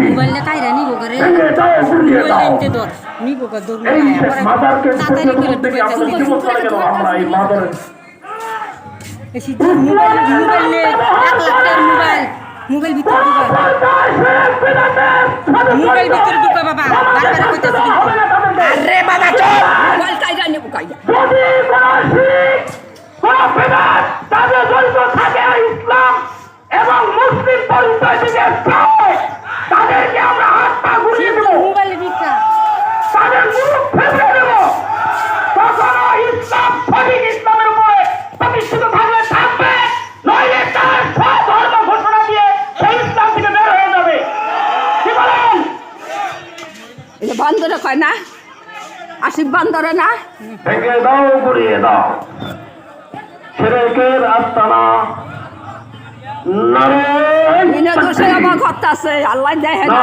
মোবাইলটা কাইরা নিব করে ভেঙে দাও গুড়িয়ে মোবাইল দাও আনতে দর নিব করে আমরা নির্মূল করে মোবাইল মোবাইল এক লাখ টাকার মোবাইল মোবাইল ভিতরে ঢুকা মোবাইল ভিতরে ঢুকা বাবা বারবার কইতাছি আরে বাবা চল মোবাইল কাইরা নেব কাইরা যদি কোনো শিখ কোনো বেদাত তাদের জড়িত থাকে বন্দরে কয় না? আশিফ বন্দরে না? ভেঙে দাও গুড়িয়ে দাও। ছেলেকের আস্তানা। বিনা দোষে আমার ঘরটা আছে আল্লাহ দেখে না